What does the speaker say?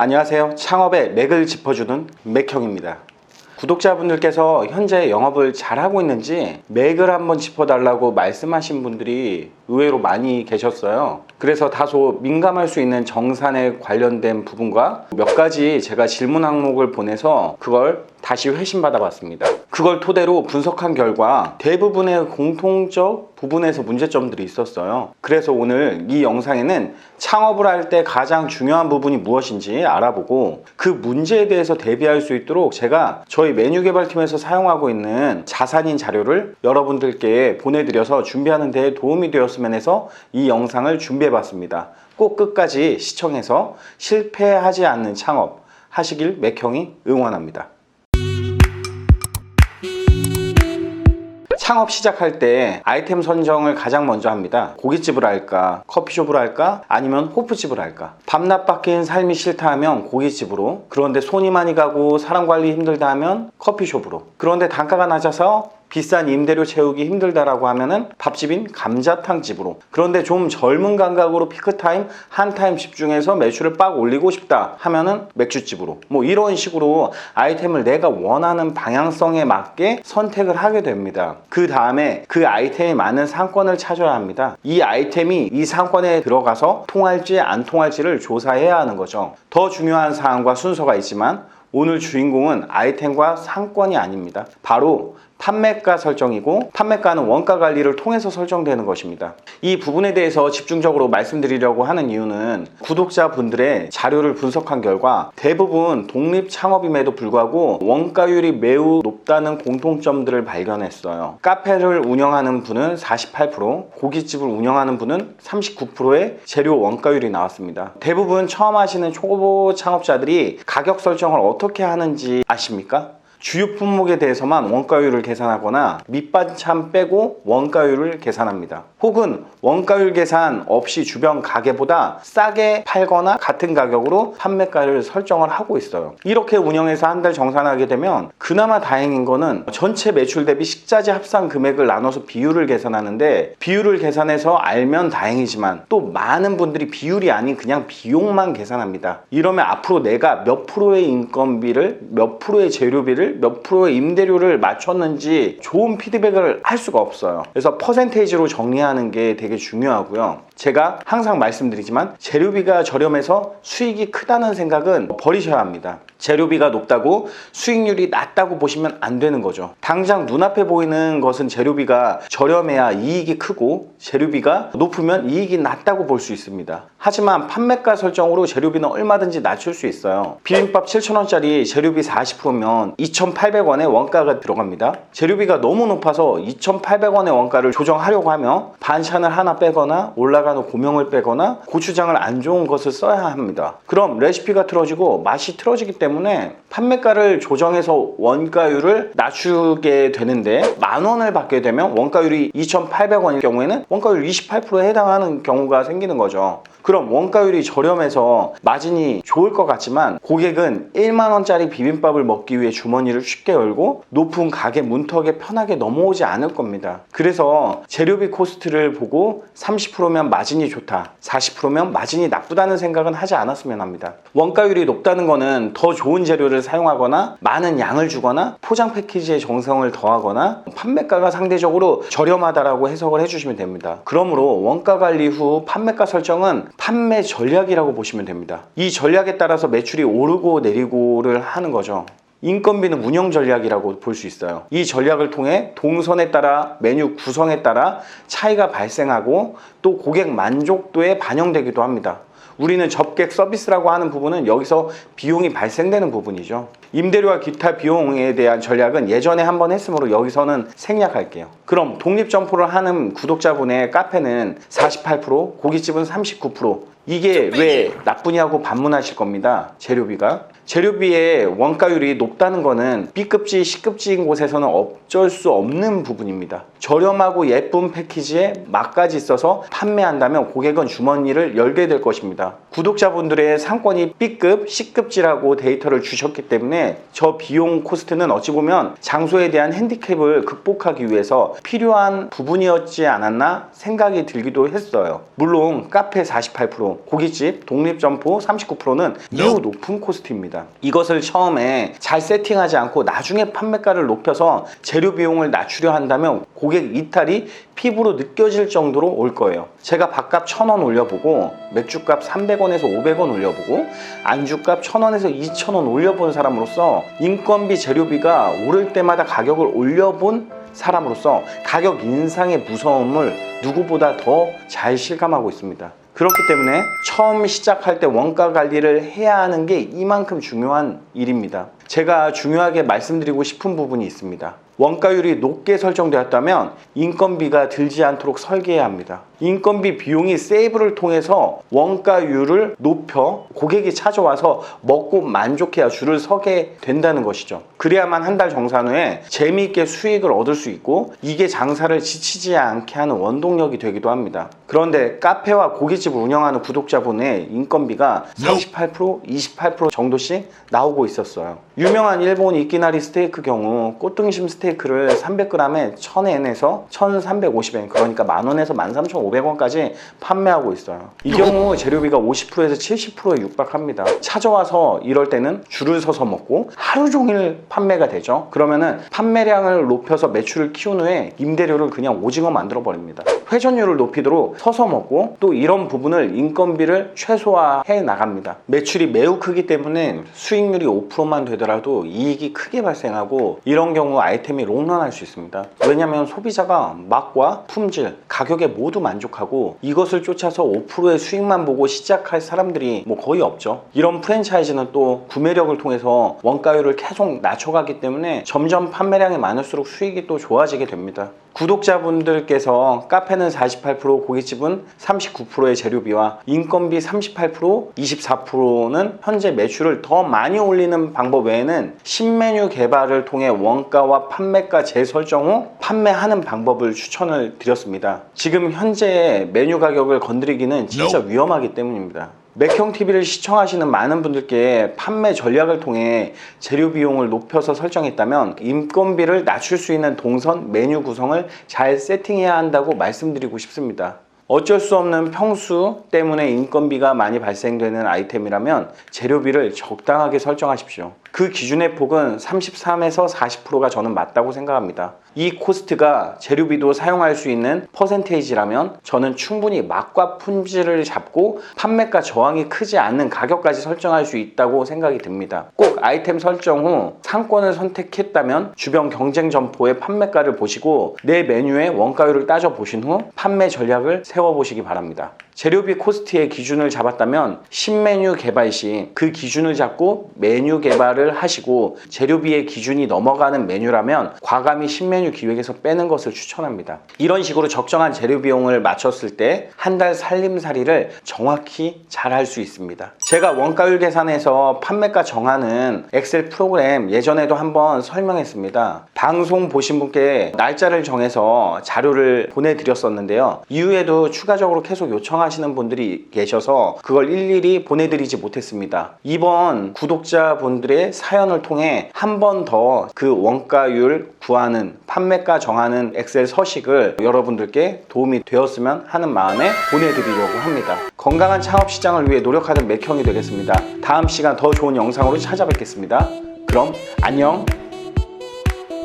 안녕하세요. 창업의 맥을 짚어주는 맥형입니다. 구독자분들께서 현재 영업을 잘하고 있는지 맥을 한번 짚어달라고 말씀하신 분들이 의외로 많이 계셨어요. 그래서 다소 민감할 수 있는 정산에 관련된 부분과 몇 가지 제가 질문 항목을 보내서 그걸 다시 회신받아 봤습니다. 그걸 토대로 분석한 결과 대부분의 공통적 부분에서 문제점들이 있었어요. 그래서 오늘 이 영상에는 창업을 할 때 가장 중요한 부분이 무엇인지 알아보고 그 문제에 대해서 대비할 수 있도록 제가 저희 메뉴 개발팀에서 사용하고 있는 자산인 자료를 여러분들께 보내드려서 준비하는 데 도움이 되었으면 해서 이 영상을 준비해 봤습니다. 꼭 끝까지 시청해서 실패하지 않는 창업 하시길 맥형이 응원합니다. 창업 시작할 때 아이템 선정을 가장 먼저 합니다. 고깃집을 할까, 커피숍을 할까, 아니면 호프집을 할까. 밤낮 바뀐 삶이 싫다 하면 고깃집으로, 그런데 손이 많이 가고 사람 관리 힘들다 하면 커피숍으로. 그런데 단가가 낮아서 비싼 임대료 채우기 힘들다라고 하면은 밥집인 감자탕 집으로. 그런데 좀 젊은 감각으로 피크타임 한 타임 집중해서 매출을 빡 올리고 싶다 하면은 맥주집으로. 뭐 이런 식으로 아이템을 내가 원하는 방향성에 맞게 선택을 하게 됩니다. 그 다음에 그 아이템이 맞는 상권을 찾아야 합니다. 이 아이템이 이 상권에 들어가서 통할지 안 통할지를 조사해야 하는 거죠. 더 중요한 사항과 순서가 있지만 오늘 주인공은 아이템과 상권이 아닙니다. 바로 판매가 설정이고 판매가는 원가 관리를 통해서 설정되는 것입니다. 이 부분에 대해서 집중적으로 말씀드리려고 하는 이유는 구독자분들의 자료를 분석한 결과 대부분 독립 창업임에도 불구하고 원가율이 매우 높다는 공통점들을 발견했어요. 카페를 운영하는 분은 48%, 고깃집을 운영하는 분은 39%의 재료 원가율이 나왔습니다. 대부분 처음 하시는 초보 창업자들이 가격 설정을 어떻게 하는지 아십니까? 주요 품목에 대해서만 원가율을 계산하거나 밑반찬 빼고 원가율을 계산합니다. 혹은 원가율 계산 없이 주변 가게보다 싸게 팔거나 같은 가격으로 판매가를 설정을 하고 있어요. 이렇게 운영해서 한 달 정산하게 되면 그나마 다행인 거는 전체 매출 대비 식자재 합산 금액을 나눠서 비율을 계산하는데 비율을 계산해서 알면 다행이지만 또 많은 분들이 비율이 아닌 그냥 비용만 계산합니다. 이러면 앞으로 내가 몇 프로의 인건비를 몇 프로의 재료비를 몇 프로의 임대료를 맞췄는지 좋은 피드백을 할 수가 없어요. 그래서 퍼센테이지로 정리하는 게 되게 중요하고요. 제가 항상 말씀드리지만 재료비가 저렴해서 수익이 크다는 생각은 버리셔야 합니다. 재료비가 높다고 수익률이 낮다고 보시면 안 되는 거죠. 당장 눈앞에 보이는 것은 재료비가 저렴해야 이익이 크고 재료비가 높으면 이익이 낮다고 볼 수 있습니다. 하지만 판매가 설정으로 재료비는 얼마든지 낮출 수 있어요. 비빔밥 7,000원짜리 재료비 40%면 2,800원의 원가가 들어갑니다. 재료비가 너무 높아서 2,800원의 원가를 조정하려고 하면 반찬을 하나 빼거나 올라가는 고명을 빼거나 고추장을 안 좋은 것을 써야 합니다. 그럼 레시피가 틀어지고 맛이 틀어지기 때문에 판매가를 조정해서 원가율을 낮추게 되는데 만 원을 받게 되면 원가율이 2,800원일 경우에는 원가율 28%에 해당하는 경우가 생기는 거죠. 그럼 원가율이 저렴해서 마진이 좋을 것 같지만 고객은 1만 원짜리 비빔밥을 먹기 위해 주머니를 쉽게 열고 높은 가게 문턱에 편하게 넘어오지 않을 겁니다. 그래서 재료비 코스트를 보고 30%면 마진이 좋다, 40%면 마진이 나쁘다는 생각은 하지 않았으면 합니다. 원가율이 높다는 거는 더 좋은 재료를 사용하거나 많은 양을 주거나 포장 패키지의 정성을 더하거나 판매가가 상대적으로 저렴하다라고 해석을 해주시면 됩니다. 그러므로 원가 관리 후 판매가 설정은 판매 전략이라고 보시면 됩니다. 이 전략에 따라서 매출이 오르고 내리고를 하는 거죠. 인건비는 운영 전략이라고 볼 수 있어요. 이 전략을 통해 동선에 따라 메뉴 구성에 따라 차이가 발생하고 또 고객 만족도에 반영되기도 합니다. 우리는 접객 서비스라고 하는 부분은 여기서 비용이 발생되는 부분이죠. 임대료와 기타 비용에 대한 전략은 예전에 한번 했으므로 여기서는 생략할게요. 그럼 독립 점포를 하는 구독자분의 카페는 48%, 고깃집은 39%. 이게 왜 나쁘냐고 반문하실 겁니다. 재료비가. 재료비의 원가율이 높다는 것은 B급지, C급지인 곳에서는 어쩔 수 없는 부분입니다. 저렴하고 예쁜 패키지에 맛까지 있어서 판매한다면 고객은 주머니를 열게 될 것입니다. 구독자분들의 상권이 B급, C급지라고 데이터를 주셨기 때문에 저 비용 코스트는 어찌 보면 장소에 대한 핸디캡을 극복하기 위해서 필요한 부분이었지 않았나 생각이 들기도 했어요. 물론 카페 48%, 고깃집, 독립점포 39%는 매우 높은 코스트입니다. 이것을 처음에 잘 세팅하지 않고 나중에 판매가를 높여서 재료 비용을 낮추려 한다면 고객 이탈이 피부로 느껴질 정도로 올 거예요. 제가 밥값 1000원 올려보고 맥주값 300원에서 500원 올려보고 안주값 1000원에서 2000원 올려본 사람으로서 인건비 재료비가 오를 때마다 가격을 올려본 사람으로서 가격 인상의 무서움을 누구보다 더 잘 실감하고 있습니다. 그렇기 때문에 처음 시작할 때 원가 관리를 해야 하는 게 이만큼 중요한 일입니다. 제가 중요하게 말씀드리고 싶은 부분이 있습니다. 원가율이 높게 설정되었다면 인건비가 들지 않도록 설계해야 합니다. 인건비 비용이 세이브를 통해서 원가율을 높여 고객이 찾아와서 먹고 만족해야 줄을 서게 된다는 것이죠. 그래야만 한 달 정산 후에 재미있게 수익을 얻을 수 있고 이게 장사를 지치지 않게 하는 원동력이 되기도 합니다. 그런데 카페와 고깃집을 운영하는 구독자분의 인건비가 38%, 28% 정도씩 나오고 있었어요. 유명한 일본 이끼나리 스테이크 경우 꽃등심 스테이크를 300g에 1000엔에서 1350엔 그러니까 만원에서 13,500원까지 판매하고 있어요. 이 경우 재료비가 50%에서 70%에 육박합니다. 찾아와서 이럴 때는 줄을 서서 먹고 하루 종일 판매가 되죠. 그러면은 판매량을 높여서 매출을 키운 후에 임대료를 그냥 오징어 만들어 버립니다. 회전율을 높이도록 서서 먹고 또 이런 부분을 인건비를 최소화해 나갑니다. 매출이 매우 크기 때문에 수익률이 5%만 되더라도 이익이 크게 발생하고 이런 경우 아이템이 롱런할 수 있습니다. 왜냐하면 소비자가 맛과 품질, 가격에 모두 만족하고 이것을 쫓아서 5%의 수익만 보고 시작할 사람들이 뭐 거의 없죠. 이런 프랜차이즈는 또 구매력을 통해서 원가율을 계속 낮춰가기 때문에 점점 판매량이 많을수록 수익이 또 좋아지게 됩니다. 구독자분들께서 카페는 48%, 고깃집은 39%의 재료비와 인건비 38%, 24%는 현재 매출을 더 많이 올리는 방법 외에는 신메뉴 개발을 통해 원가와 판매가 재설정 후 판매하는 방법을 추천을 드렸습니다. 지금 현재 메뉴 가격을 건드리기는 진짜 위험하기 때문입니다. 맥형 TV를 시청하시는 많은 분들께 판매 전략을 통해 재료 비용을 높여서 설정했다면 인건비를 낮출 수 있는 동선 메뉴 구성을 잘 세팅해야 한다고 말씀드리고 싶습니다. 어쩔 수 없는 평수 때문에 인건비가 많이 발생되는 아이템이라면 재료비를 적당하게 설정하십시오. 그 기준의 폭은 33에서 40%가 저는 맞다고 생각합니다. 이 코스트가 재료비도 사용할 수 있는 퍼센테이지라면 저는 충분히 맛과 품질을 잡고 판매가 저항이 크지 않는 가격까지 설정할 수 있다고 생각이 듭니다. 꼭 아이템 설정 후 상권을 선택했다면 주변 경쟁 점포의 판매가를 보시고 내 메뉴의 원가율을 따져 보신 후 판매 전략을 세워 보시기 바랍니다. 재료비 코스트의 기준을 잡았다면 신메뉴 개발 시 그 기준을 잡고 메뉴 개발을 하시고 재료비의 기준이 넘어가는 메뉴라면 과감히 신메뉴 기획에서 빼는 것을 추천합니다. 이런 식으로 적정한 재료 비용을 맞췄을 때 한 달 살림살이를 정확히 잘 할 수 있습니다. 제가 원가율 계산에서 판매가 정하는 엑셀 프로그램 예전에도 한번 설명했습니다. 방송 보신 분께 날짜를 정해서 자료를 보내드렸었는데요. 이후에도 추가적으로 계속 요청하시는 분들이 계셔서 그걸 일일이 보내드리지 못했습니다. 이번 구독자분들의 사연을 통해 한 번 더 그 원가율 구하는 판매가 정하는 엑셀 서식을 여러분들께 도움이 되었으면 하는 마음에 보내드리려고 합니다. 건강한 창업 시장을 위해 노력하는 맥형이 되겠습니다. 다음 시간 더 좋은 영상으로 찾아뵙겠습니다. 그럼 안녕.